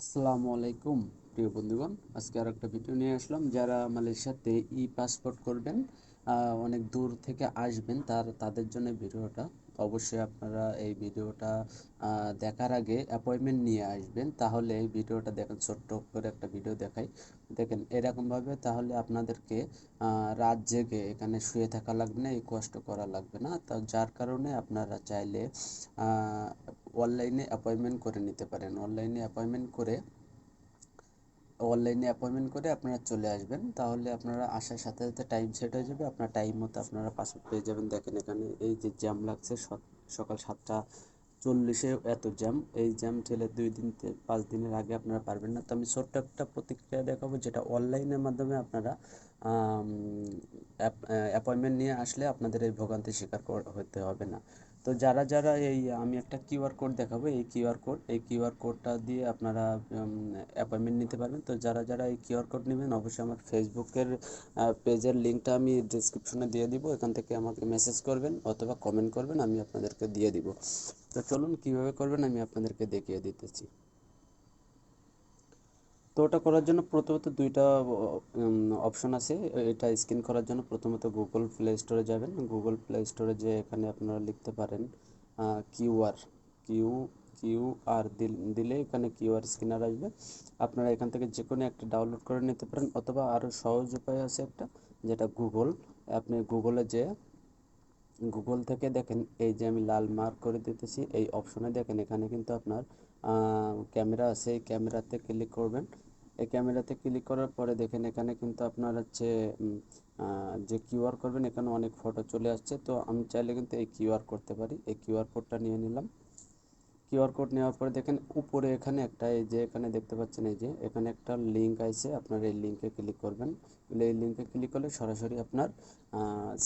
আসসালামু আলাইকুম, প্রিয় বন্ধুগণ। আজকে আর একটা ভিডিও নিয়ে আসলাম, যারা মালয়েশিয়াতে ই পাসপোর্ট করবেন অনেক দূর থেকে আসবেন তার, তাদের জন্য ভিডিওটা। অবশ্যই আপনারা এই ভিডিওটা দেখার আগে অ্যাপয়েন্টমেন্ট নিয়ে আসবেন, তাহলে এই ভিডিওটা দেখেন, ছোট্ট করে একটা ভিডিও দেখাই। দেখেন, এরকমভাবে তাহলে আপনাদেরকে রাত জেগে এখানে শুয়ে থাকা লাগবে না, এই কষ্ট করা লাগবে না। তা যার কারণে আপনারা চাইলে অনলাইনে অ্যাপয়েন্টমেন্ট করে নিতে পারেন। অনলাইনে অ্যাপয়েন্টমেন্ট করে অনলাইনে অ্যাপয়েন্টমেন্ট করে আপনারা চলে আসবেন। তাহলে আপনারা আসার সাথে সাথে টাইম সেট হয়ে যাবে। আপনার টাইম মতো আপনারা পাসপোর্ট পেয়ে যাবেন। দেখেন এখানে এই যে জ্যাম লাগছে সকাল সাতটা চল্লিশে এত জ্যাম এই জ্যাম ঠেলে দুই দিন পাঁচ দিনের আগে আপনারা পারবেন না। তো আমি ছোট্ট একটা প্রতিক্রিয়া দেখাবো, যেটা অনলাইনের মাধ্যমে আপনারা অ্যাপয়েন্টমেন্ট নিয়ে আসলে আপনাদের এই ভোগান্তি শিকার হতে হবে না। তো যারা যারা এই, আমি একটা কিউআর কোড দেখাবো, এই কিউআর কোড, এই কিউআর কোডটা দিয়ে আপনারা অ্যাপয়েন্টমেন্ট নিতে পারবেন। তো যারা যারা এই কিউআর কোড নেবেন, অবশ্যই আমার ফেসবুকের পেজের লিঙ্কটা আমি ডিসক্রিপশনে দিয়ে দিব। এখান থেকে আমাকে মেসেজ করবেন অথবা কমেন্ট করবেন, আমি আপনাদেরকে দিয়ে দিব। তো চলুন কীভাবে করবেন, আমি আপনাদেরকে দেখিয়ে দিতেছি। তো ওটা করার জন্য প্রথমত দুইটা অপশন আছে। এটা স্ক্যান করার জন্য প্রথমত গুগল প্লে স্টোরে যাবেন। গুগল প্লে স্টোরে যে এখানে আপনারা লিখতে পারেন কিউআর কিউ কিউ আর দিলে এখানে কিউআর স্ক্যানার আসবে। আপনারা এখান থেকে যে কোনো একটা ডাউনলোড করে নিতে পারেন, অথবা আরও সহজ উপায় আছে একটা, যেটা গুগল আপনি গুগলে যে গুগল থেকে দেখেন, এই যে আমি লাল মার্ক করে দিতেছি, এই অপশনে দেখেন, এখানে কিন্তু আপনার ক্যামেরা আছে, এই ক্যামেরাতে ক্লিক করবেন। এই ক্যামেরাতে ক্লিক করার পরে দেখেন এখানে কিন্তু আপনার হচ্ছে যে কিউআর করবেন, এখানে অনেক ফটো চলে আসছে। তো আমি চাইলে কিন্তু এই কিউআর করতে পারি। এই কিউআর কোডটা নিয়ে নিলাম। কিউআর কোড নেওয়ার পরে দেখেন উপরে এখানে একটা, এই যে এখানে দেখতে পাচ্ছেন, এই যে এখানে একটা লিঙ্ক আছে আপনার এই লিঙ্কে ক্লিক করবেন। এই লিঙ্কে ক্লিক করলে সরাসরি আপনার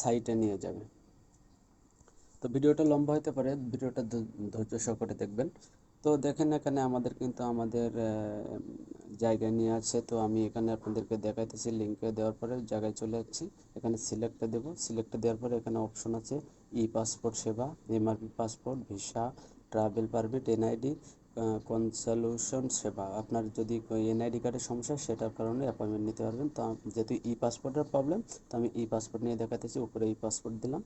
সাইটে নিয়ে যাবে। তো ভিডিওটা লম্বা হতে পারে। ভিডিওটা ধৈর্য সহকারে দেখবেন। তো দেখেন এখানে আমাদের কিন্তু আমাদের জায়গা নিয়ে আছে। তো আমি এখানে আপনাদেরকে দেখাইতেছি লিঙ্কে দেওয়ার পরে জায়গায় চলে যাচ্ছি। এখানে সিলেক্টে দেবো। সিলেক্টে দেওয়ার পরে এখানে অপশন আছে ই পাসপোর্ট সেবা MRP passport visa travel permit NID consultation সেবা। আপনার যদি এনআইডি কার্ডের সমস্যা সেটার কারণে অ্যাপয়েন্টমেন্ট নিতে পারবেন। তো যেহেতু ই পাসপোর্টের প্রবলেম তো আমি ই পাসপোর্ট নিয়ে দেখাতেছি উপরে ই পাসপোর্ট দিলাম।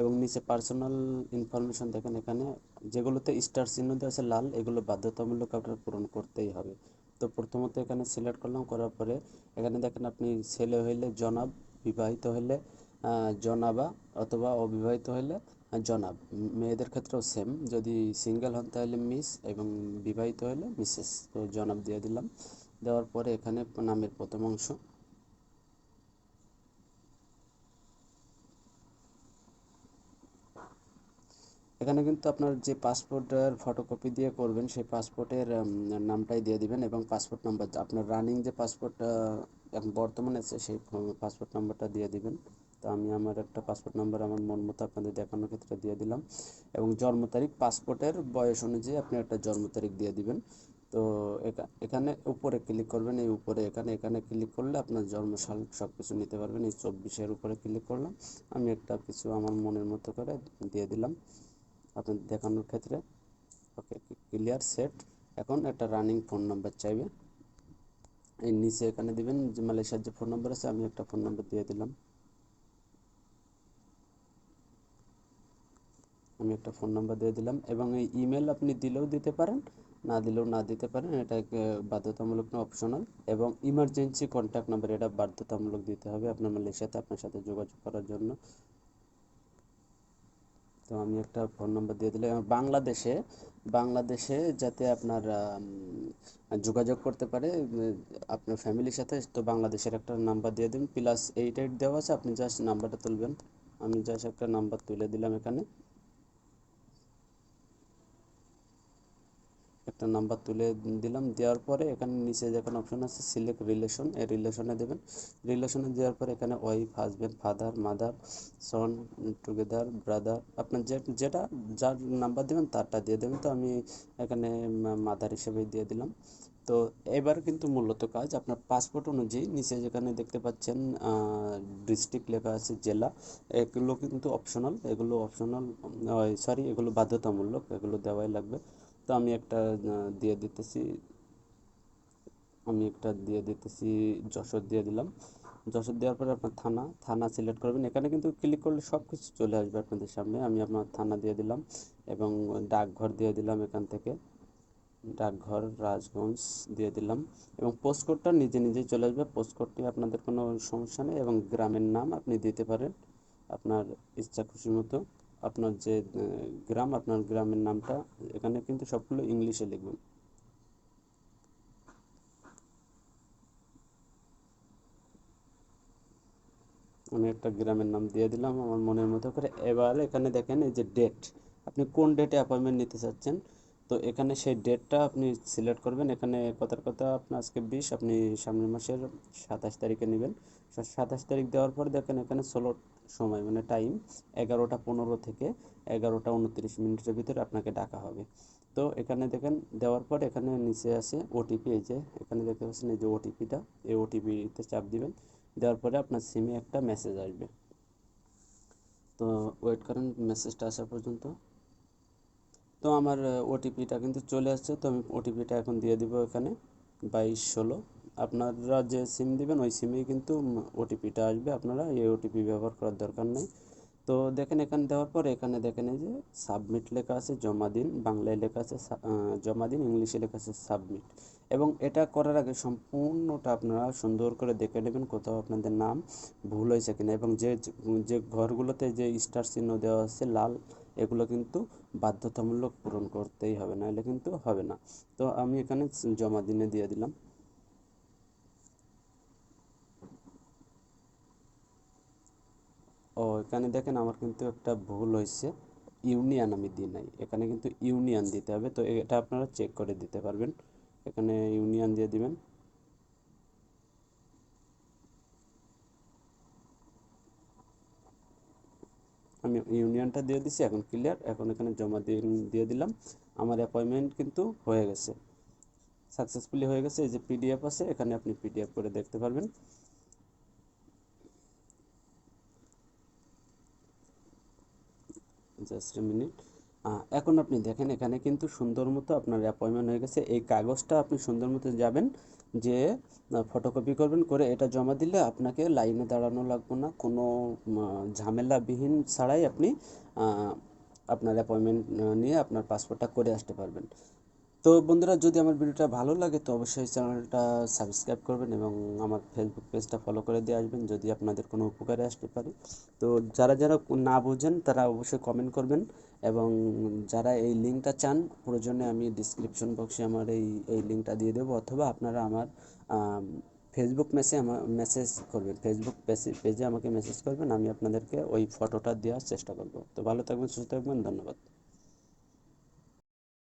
এবং নিচে পার্সোনাল ইনফরমেশন দেখেন এখানে, যেগুলোতে স্টার চিহ্ন দেওয়া আছে লাল, এগুলো বাধ্যতামূলক আপনার পূরণ করতেই হবে। তো প্রথমত এখানে সিলেক্ট করলাম, করার পরে এখানে দেখেন আপনি ছেলে হইলে জনাব, বিবাহিত হইলে জনাবা অথবা অবিবাহিত হইলে জনাব মেয়েদের ক্ষেত্রেও সেম যদি সিঙ্গেল হন তাহলে মিস এবং বিবাহিত হলে মিসেস তো জনাব দিয়ে দিলাম। দেওয়ার পরে এখানে নামের প্রথম অংশ। এখানে কিন্তু আপনার যে পাসপোর্টের ফটোকপি দিয়ে করবেন, সেই পাসপোর্টের নামটাই দিয়ে দিবেন এবং পাসপোর্ট নাম্বার, আপনার রানিং যে পাসপোর্ট বর্তমানে আছে, সেই পাসপোর্ট নাম্বারটা দিয়ে দিবেন। তো আমি আমার একটা পাসপোর্ট নাম্বার আমার মন মতো আপনাদের দেখানোর ক্ষেত্রে দিয়ে দিলাম। এবং জন্ম তারিখ পাসপোর্টের বয়স অনুযায়ী আপনি একটা জন্ম তারিখ দিয়ে দিবেন। তো এখানে উপরে ক্লিক করবেন, এই উপরে এখানে এখানে ক্লিক করলে আপনার জন্মসাল সব কিছু নিতে পারবেন। এই চব্বিশের উপরে ক্লিক করলাম, আমি একটা কিছু আমার মনের মতো করে দিয়ে দিলাম আপনাদের দেখানোর ক্ষেত্রে। ওকে ক্লিয়ার সেট এখন একটা রানিং ফোন নাম্বার চাইবে। এই নিচে এখানে দিবেন যে মালয়েশিয়ার যে ফোন নাম্বার আছে, আমি একটা ফোন নাম্বার দিয়ে দিলাম। আমি একটা ফোন নাম্বার দিয়ে দিলাম এবং এই ইমেল আপনি দিলেও দিতে পারেন, না দিলেও না দিতে পারেন, এটা বাধ্যতামূলক না অপশনাল এবং ইমার্জেন্সি কন্ট্যাক্ট নাম্বার এটা বাধ্যতামূলক দিতে হবে আপনার মালয়েশিয়াতে আপনার সাথে যোগাযোগ করার জন্য। তো আমি একটা ফোন নাম্বার দিয়ে দিলাম। বাংলাদেশে বাংলাদেশে যাতে আপনার যোগাযোগ করতে পারে আপনার ফ্যামিলির সাথে, তো বাংলাদেশের একটা নাম্বার দিয়ে দিন। প্লাস এইট এইট দেওয়া আছে, আপনি জাস্ট নাম্বারটা তুলবেন। আমি জাস্ট একটা নাম্বার তুলে দিলাম এখানে। একটা নাম্বার তুলে দিলাম, দেওয়ার পরে এখানে নিচে যেখানে অপশন আছে সিলেক্ট রিলেশন এই রিলেশনে দেবেন। রিলেশনে দেওয়ার পরে এখানে wife husband father mother son together brother আপনার যে, যেটা যার নাম্বার দেবেন তারটা দিয়ে দেবেন। তো আমি এখানে মাদার হিসেবে দিয়ে দিলাম। তো এবার কিন্তু মূলত কাজ, আপনার পাসপোর্ট অনুযায়ী নিচে যেখানে দেখতে পাচ্ছেন ডিস্ট্রিক্ট লেখা আছে, জেলা, এগুলো কিন্তু অপশনাল এগুলো অপশনাল সরি এগুলো বাধ্যতামূলক, এগুলো দেওয়াই লাগবে। তো আমি একটা দিয়ে দিতেছি। আমি একটা দিয়ে দিতেছি, যশোর দিয়ে দিলাম। যশোর দেওয়ার পরে আপনার থানা থানা সিলেক্ট করবেন। এখানে কিন্তু ক্লিক করলে সব কিছু চলে আসবে আপনাদের সামনে। আমি আপনার থানা দিয়ে দিলাম এবং ডাকঘর দিয়ে দিলাম এখান থেকে। ডাকঘর, রাজগঞ্জ দিয়ে দিলাম এবং পোস্টকোডটা নিজে নিজেই চলে আসবে। পোস্টকোডটি আপনাদের কোনো সমস্যা নেই এবং গ্রামের নাম আপনি দিতে পারেন আপনার ইচ্ছা খুশি মতো। আপনার যে গ্রাম, আপনার গ্রামের নামটা, এখানে কিন্তু সবগুলো ইংলিশে লিখবেন। আমি একটা গ্রামের নাম দিয়ে দিলাম, আমার মনের মতো করে। এবার এখানে দেখেন এই যে ডেট আপনি কোন ডেটে অ্যাপয়েন্টমেন্ট নিতে চাচ্ছেন? তো এখানে সেই ডেটটা আপনি সিলেক্ট করবেন। এখানে কথার কথা আপনার আজকে বিশ, আপনি সামনের মাসের সাতাশ তারিখে নেবেন। সাতাশ তারিখ দেওয়ার পর দেখেন এখানে ষোলো সময় মানে টাইম এগারোটা পনেরো থেকে এগারোটা উনত্রিশ মিনিটের ভিতরে আপনাকে ডাকা হবে। তো এখানে দেখেন, দেওয়ার পর এখানে নিচে আছে ওটিপি এই যে এখানে দেখতে পাচ্ছেন, এই যে ওটিপিটা এই ওটিপিতে চাপ দিবেন। দেওয়ার পরে আপনার সিমে একটা মেসেজ আসবে। তো ওয়েট করেন মেসেজটা আসা পর্যন্ত। তো আমার ওটিপিটা কিন্তু চলে আসছে। তো আমি ওটিপিটা এখন দিয়ে দিব এখানে বাইশ ষোলো। আপনারা যে সিম দিবেন, ওই সিমেই কিন্তু ওটিপিটা আসবে। আপনারা এই ওটিপি ব্যবহার করার দরকার নেই। তো দেখেন, এখানে দেওয়ার পর এখানে দেখেন এই যে সাবমিট লেখা আছে, জমা দিন। বাংলায় লেখা আছে জমা দিন, ইংলিশে লেখা আছে সাবমিট এবং এটা করার আগে সম্পূর্ণটা আপনারা সুন্দর করে দেখে নেবেন কোথাও আপনাদের নাম ভুল হয়েছে কিনা। এবং যে যে ঘরগুলোতে যে স্টার চিহ্ন দেওয়া আছে, লাল, এগুলো কিন্তু বাধ্যতামূলক পূরণ করতেই হবে। নাহলে কিন্তু হবে না। তো আমি এখানে জমা দিনে দিয়ে দিলাম। ও এখানে দেখেন আমার কিন্তু একটা ভুল হয়েছে। ইউনিয়ন আমি দিই নাই। এখানে কিন্তু ইউনিয়ন দিতে হবে। তো এটা আপনারা চেক করে দিতে পারবেন। এখানে ইউনিয়ন দিয়ে দিবেন। আমি ইউনিয়নটা দিয়ে দিছি, এখন ক্লিয়ার এখন এখানে জমা দিয়ে দিয়ে দিলাম। আমার অ্যাপয়েন্টমেন্ট কিন্তু হয়ে গেছে। সাকসেসফুলি হয়ে গেছে। এই যে পিডিএফ আছে, এখানে আপনি পিডিএফ করে দেখতে পারবেন। জাস্ট মিনিট এখন আপনি দেখেন এখানে কিন্তু সুন্দর মতো আপনার অ্যাপয়েন্টমেন্ট হয়ে গেছে। এই কাগজটা আপনি সুন্দর মতো যাবেন, যে ফটোকপি করবেন, করে এটা জমা দিলে আপনাকে লাইনে দাঁড়ানো লাগবে না। কোনো ঝামেলাবিহীন ছাড়াই আপনি আপনার অ্যাপয়েন্টমেন্ট নিয়ে আপনার পাসপোর্টটা করে আসতে পারবেন। তো বন্ধুরা, যদি আমার ভিডিওটা ভালো লাগে, তো অবশ্যই চ্যানেলটা সাবস্ক্রাইব করবেন এবং আমার ফেসবুক পেজটা ফলো করে দিয়ে আসবেন যদি আপনাদের কোনো উপকারে আসতে পারে। তো যারা যারা না বুঝেন, তারা অবশ্যই কমেন্ট করবেন এবং যারা এই লিঙ্কটা চান প্রয়োজনে আমি ডিসক্রিপশন বক্সে আমার এই এই লিঙ্কটা দিয়ে দেবো অথবা আপনারা আমার ফেসবুক মেসে আমার মেসেজ করবেন। ফেসবুক পেজে আমাকে মেসেজ করবেন, আমি আপনাদেরকে ওই ফটোটা দেওয়ার চেষ্টা করব। তো ভালো থাকবেন, সুস্থ থাকবেন, ধন্যবাদ।